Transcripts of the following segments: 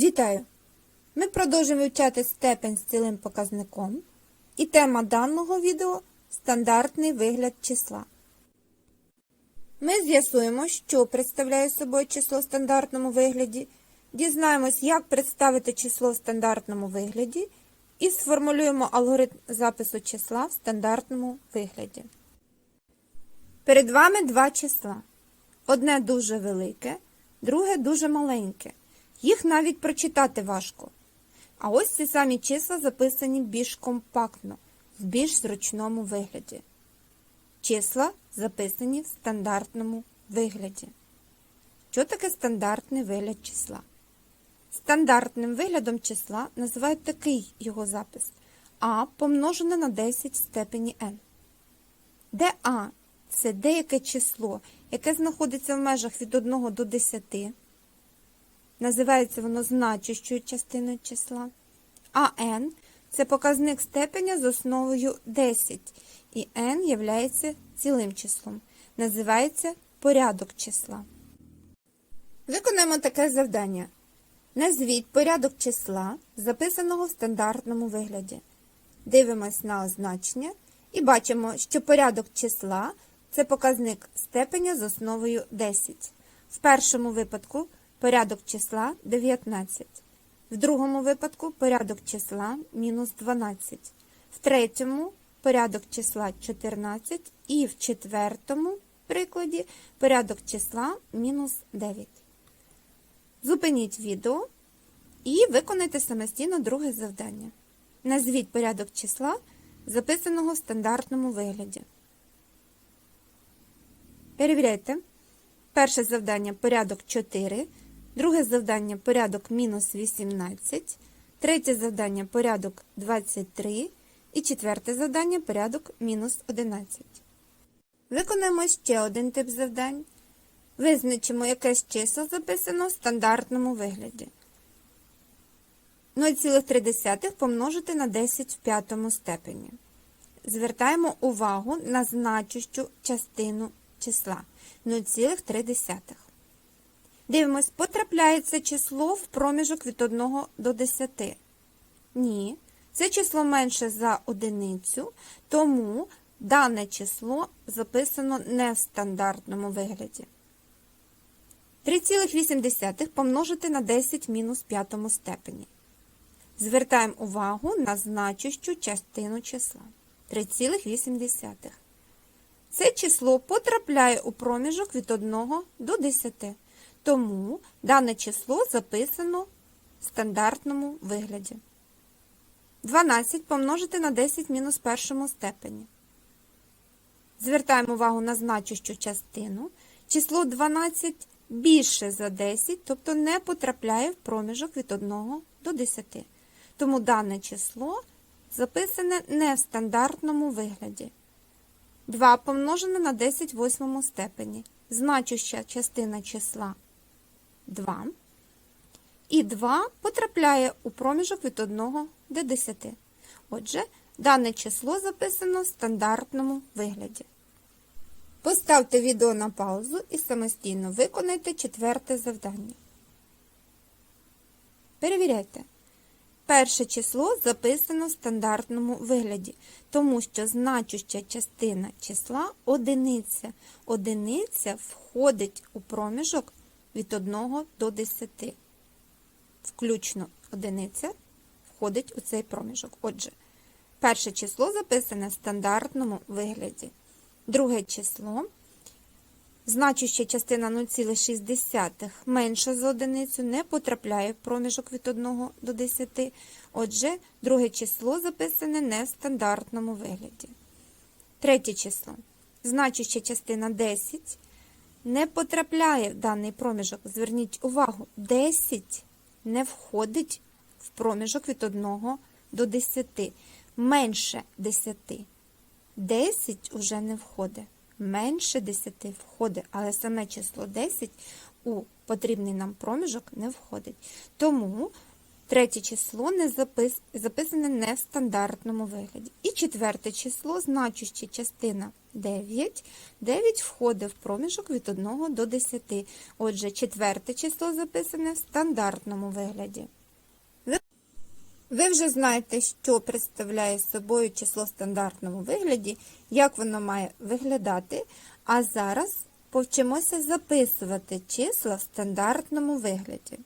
Вітаю! Ми продовжуємо вивчати степень з цілим показником. І тема даного відео стандартний вигляд числа. Ми з'ясуємо, що представляє собою число в стандартному вигляді, дізнаємось, як представити число в стандартному вигляді, і сформулюємо алгоритм запису числа в стандартному вигляді. Перед вами два числа. Одне дуже велике, друге дуже маленьке. Їх навіть прочитати важко. А ось ці самі числа записані більш компактно, в більш зручному вигляді. Числа записані в стандартному вигляді. Що таке стандартний вигляд числа? Стандартним виглядом числа називають такий його запис а помножене на 10 в степені n, де а це деяке число, яке знаходиться в межах від 1 до 10. Називається воно значущою частиною числа. А n – це показник степеня з основою 10, і n являється цілим числом. Називається порядок числа. Виконаємо таке завдання. Назвіть порядок числа, записаного в стандартному вигляді. Дивимось на означення і бачимо, що порядок числа це показник степеня з основою 10. В першому випадку порядок числа 19. В другому випадку порядок числа мінус 12. В третьому порядок числа 14. І в четвертому прикладі порядок числа мінус 9. Зупиніть відео і виконайте самостійно друге завдання. Назвіть порядок числа, записаного в стандартному вигляді. Перевіряйте. Перше завдання порядок 4, друге завдання порядок мінус 18, третє завдання порядок 23 і четверте завдання порядок мінус 11. Виконаємо ще один тип завдань. Визначимо, яке з чисел записано в стандартному вигляді. 0,3 помножити на 10 в п'ятому степені. Звертаємо увагу на значущу частину числа 0,3. Дивимось, потрапляється число в проміжок від 1 до 10. Ні, це число менше за одиницю, тому дане число записано не в стандартному вигляді. 3,8 помножити на 10 мінус п'ятому степені. Звертаємо увагу на значущу частину числа 3,8. Це число потрапляє у проміжок від 1 до 10, тому дане число записано в стандартному вигляді. 12 помножити на 10 мінус першому степені. Звертаємо увагу на значущу частину. Число 12 більше за 10, тобто не потрапляє в проміжок від 1 до 10. Тому дане число записане не в стандартному вигляді. 2 помножене на 10 в восьмому степені. Значуща частина числа 2. І 2 потрапляє у проміжок від 1 до 10. Отже, дане число записано в стандартному вигляді. Поставте відео на паузу і самостійно виконайте четверте завдання. Перевіряйте. Перше число записано в стандартному вигляді, тому що значуща частина числа одиниця. Одиниця входить у проміжок від 1 до 10. Включно одиниця входить у цей проміжок. Отже, перше число записане в стандартному вигляді. Друге число. Значуща частина 0,6 менша за одиницю не потрапляє в проміжок від 1 до 10. Отже, друге число записане не в стандартному вигляді. Третє число. Значуща частина 10 не потрапляє в даний проміжок. Зверніть увагу, 10 не входить в проміжок від 1 до 10. Менше 10. 10 уже не входить менше 10 входить, але саме число 10 у потрібний нам проміжок не входить. Тому третє число не запис... записане не в стандартному вигляді. І четверте число, значуща частина 9. 9 входить в проміжок від 1 до 10. Отже, четверте число записане в стандартному вигляді. Ви- вже знаєте, що представляє собою число в стандартному вигляді, як воно має виглядати, а зараз повчимося записувати числа в стандартному вигляді.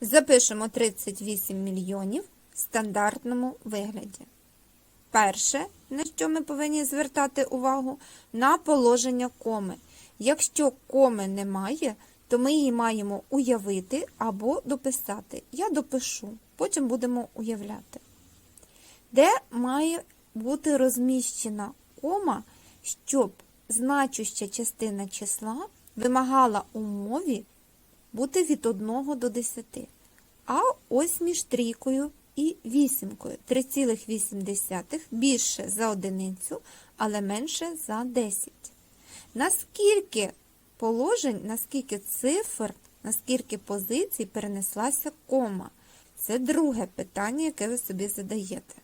Запишемо 38 мільйонів в стандартному вигляді. Перше, на що ми повинні звертати увагу, на положення коми. Якщо коми немає, то ми її маємо уявити або дописати. Я допишу, потім будемо уявляти. Де має бути розміщена кома, щоб значуща частина числа вимагала у мові бути від 1 до 10. А ось між трійкою і вісімкою 3,8 більше за одиницю, але менше за 10. Наскільки положень, наскільки цифр, наскільки позицій перенеслася кома? Це друге питання, яке ви собі задаєте.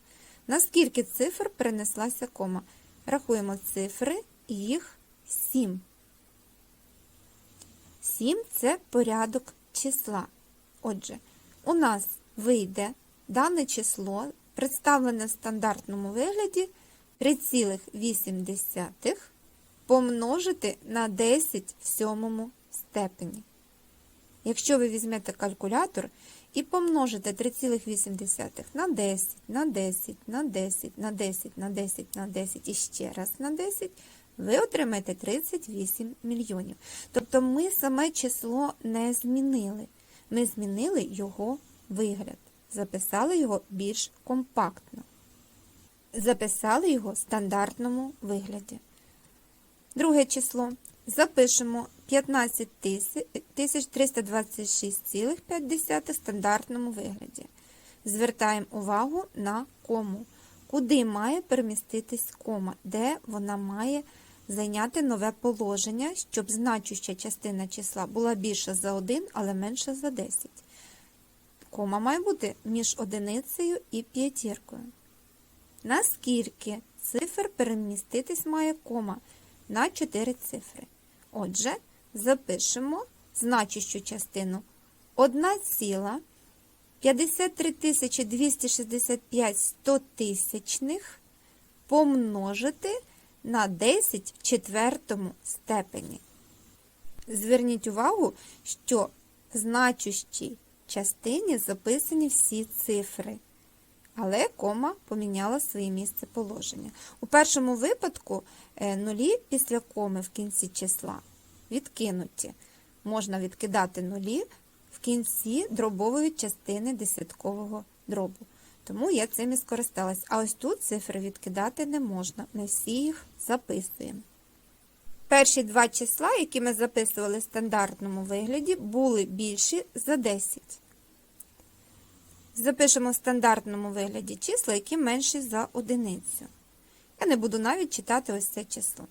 Наскільки цифр перенеслася кома? Рахуємо цифри, їх 7. 7 – це порядок числа. Отже, у нас вийде дане число, представлене в стандартному вигляді 3,8 помножити на 10 в сьомому степені. Якщо ви візьмете калькулятор і помножите 3,8 на 10, на 10, на 10, на 10, на 10, на 10 і ще раз на 10, ви отримаєте 38 мільйонів. Тобто ми саме число не змінили. Ми змінили його вигляд, записали його більш компактно. Записали його в стандартному вигляді. Друге число. Запишемо 15 326,5 в стандартному вигляді. Звертаємо увагу на кому. Куди має переміститись кома, де вона має зайняти нове положення, щоб значуща частина числа була більша за 1, але менша за 10. Кома має бути між одиницею і п'ятіркою. Наскільки цифр переміститись має кома? На 4 цифри. Отже, запишемо значущу частину 1 ціла 53 265 100 тисячних помножити на 10 в четвертому степені. Зверніть увагу, що значущій частині записані всі цифри, але кома поміняла своє місце положення. У першому випадку е, нулі після коми в кінці числа відкинуті. Можна відкидати нулі в кінці дробової частини десяткового дробу. Тому я цим і скористалась. А ось тут цифри відкидати не можна. Ми всі їх записуємо. Перші два числа, які ми записували в стандартному вигляді, були більші за 10. Запишемо в стандартному вигляді числа, які менші за одиницю. Я не буду навіть читати ось це число.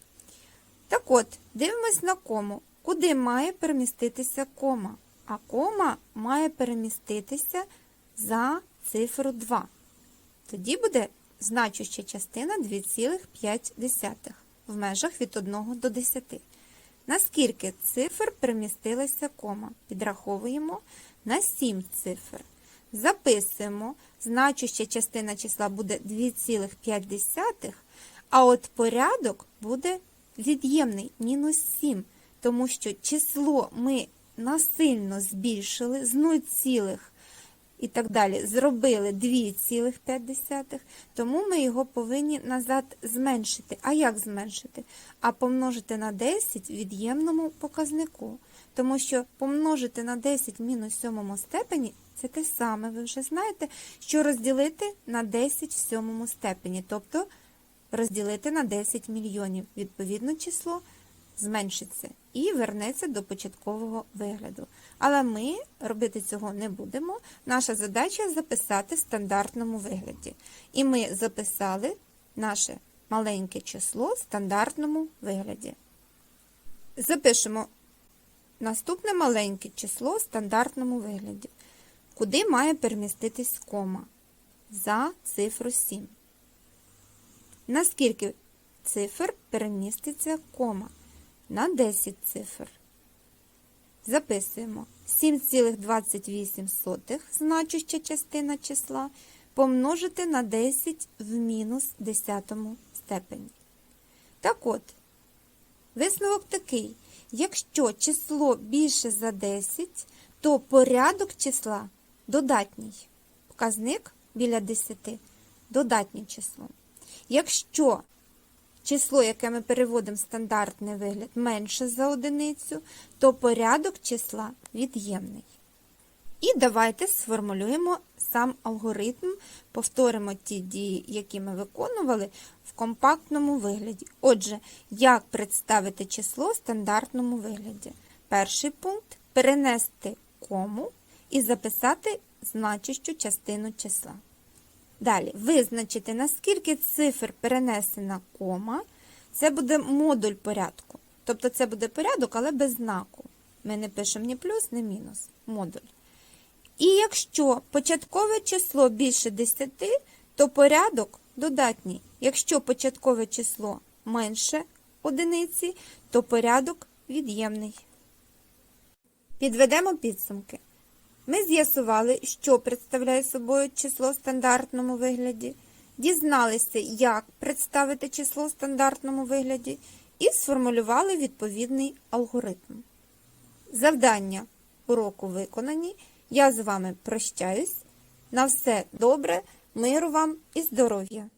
Так от, дивимось на кому. Куди має переміститися кома? А кома має переміститися за цифру 2. Тоді буде значуща частина 2,5 в межах від 1 до 10. Наскільки цифр перемістилася кома? Підраховуємо на 7 цифр. Записуємо, значуща частина числа буде 2,5, а от порядок буде від'ємний мінус 7, тому що число ми насильно збільшили з 0, і так далі, зробили 2,5, тому ми його повинні назад зменшити. А як зменшити? А помножити на 10 в від'ємному показнику. Тому що помножити на 10 в мінус 7 степені це те саме, ви вже знаєте, що розділити на 10 в 7 степені, тобто розділити на 10 мільйонів. Відповідно число зменшиться і вернеться до початкового вигляду. Але ми робити цього не будемо. Наша задача записати в стандартному вигляді. І ми записали наше маленьке число в стандартному вигляді. Запишемо наступне маленьке число в стандартному вигляді. Куди має переміститись кома? За цифру 7. Наскільки цифр переміститься кома на 10 цифр. Записуємо 7,28 значуща частина числа помножити на 10 в мінус 10 степені. Так от, висновок такий. Якщо число більше за 10, то порядок числа додатній. Показник біля 10 додатнє число. Якщо число, яке ми переводимо в стандартний вигляд, менше за одиницю, то порядок числа від'ємний. І давайте сформулюємо сам алгоритм, повторимо ті дії, які ми виконували в компактному вигляді. Отже, як представити число в стандартному вигляді? Перший пункт перенести кому і записати значущу частину числа. Далі визначити, наскільки цифр перенесена кома, це буде модуль порядку. Тобто це буде порядок, але без знаку. Ми не пишемо ні плюс, ні мінус. Модуль. І якщо початкове число більше 10, то порядок додатній. Якщо початкове число менше одиниці, то порядок від'ємний. Підведемо підсумки. Ми з'ясували, що представляє собою число в стандартному вигляді, дізналися, як представити число в стандартному вигляді, і сформулювали відповідний алгоритм. Завдання уроку виконані. Я з вами прощаюсь. На все добре, миру вам і здоров'я!